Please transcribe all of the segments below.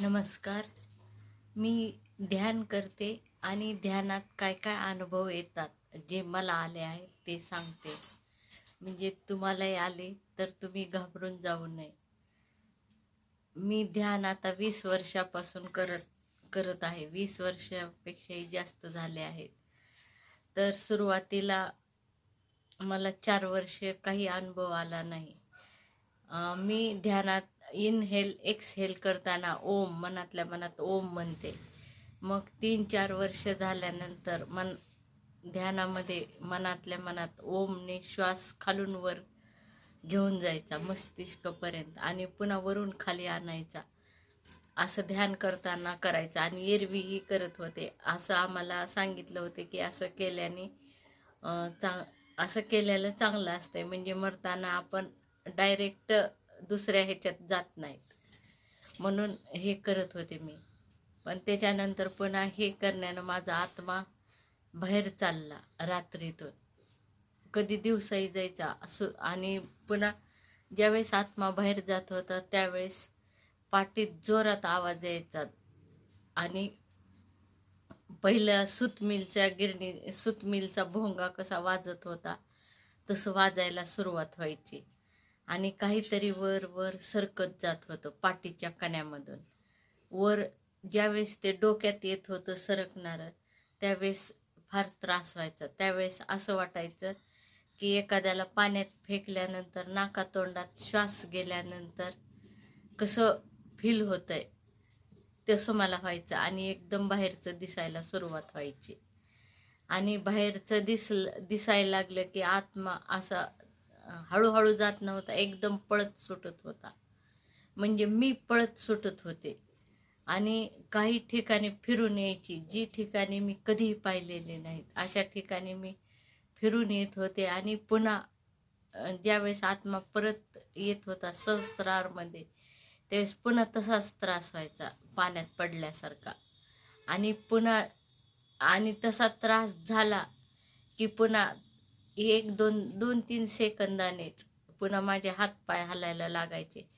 नमस्कार. मी ध्यान करते आणि ध्यानात काय काय अनुभव येतात जे मला आले आहेत ते सांगते. म्हणजे तुम्हालाही आले तर तुम्ही घाबरून जाऊ नये. मी ध्यान आता वीस वर्षापासून करत करत आहे. वीस वर्षापेक्षाही जास्त झाले आहेत तर सुरुवातीला मला चार वर्ष काही अनुभव आला नाही. मी ध्यानात इनहेल एक्सहेल करताना ओम मनातल्या मनात ओम म्हणते. मग तीन चार वर्ष झाल्यानंतर मन ध्यानामध्ये मनातल्या मनात ओमने श्वास खालून वर घेऊन जायचा मस्तिष्कपर्यंत आणि पुन्हा वरून खाली आणायचा. असं ध्यान करताना करायचं आणि एरवीही करत होते. असं आम्हाला सांगितलं होते की असं केल्याने चांग असं केलेलं चांगलं असतंय. म्हणजे मरताना आपण डायरेक्ट दुसऱ्या ह्याच्यात जात नाहीत. म्हणून हे करत होते मी. पण त्याच्यानंतर पुन्हा हे करण्यानं माझा आत्मा बाहेर चालला रात्रीतून. कधी दिवसाही जायचा असो आणि पुन्हा ज्यावेळेस आत्मा बाहेर जात होता त्यावेळेस पाठीत जोरात आवाज यायचा. आणि पहिल्या सुतमिलच्या गिरणी सुतमिलचा भोंगा कसा वाजत होता तसं वाजायला सुरुवात व्हायची. आणि काहीतरी वर वर सरकत जात होतं पाठीच्या कण्यामधून. वर ज्यावेळेस ते डोक्यात येत होतं सरकणारं त्यावेळेस फार त्रास व्हायचा. त्यावेळेस असं वाटायचं की एखाद्याला पाण्यात फेकल्यानंतर नाकातोंडात श्वास गेल्यानंतर कसं फील होतं आहे तसं मला व्हायचं आणि एकदम बाहेरचं दिसायला सुरुवात व्हायची. आणि बाहेरचं दिसलं दिसायला लागलं की आत्मा असा हळूहळू जात नव्हता. एकदम पळत सुटत होता. म्हणजे मी पळत सुटत होते. आणि काही ठिकाणी फिरून यायची जी ठिकाणी मी कधीही पाहिलेले नाहीत अशा ठिकाणी मी फिरून येत होते. आणि पुन्हा ज्यावेळेस आत्मा परत येत होता सहस्त्रारमध्ये त्यावेळेस पुन्हा तसाच त्रास व्हायचा पाण्यात पडल्यासारखा. आणि पुन्हा आणि तसा त्रास झाला की पुन्हा एक दोन दोन तीन सेकंदानेच पुन्हा माझे हात पाय हलायला लागायचे.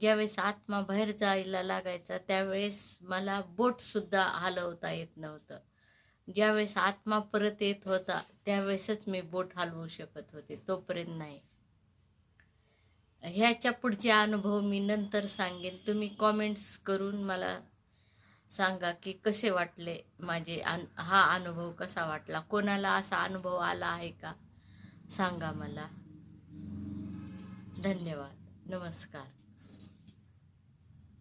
ज्यावेळेस आत्मा बाहेर जायला लागायचा त्यावेळेस मला बोटसुद्धा हलवता येत नव्हतं. ज्यावेळेस आत्मा परत येत होता त्यावेळेसच मी बोट हलवू शकत होते तोपर्यंत नाही. ह्याच्या पुढचे अनुभव मी नंतर सांगेन. तुम्ही कॉमेंट्स करून मला सांगा की कसे वाटले माझे अन हा अनुभव कसा वाटला? कोणाला असा अनुभव आला आहे का? सांगा मला. धन्यवाद. नमस्कार.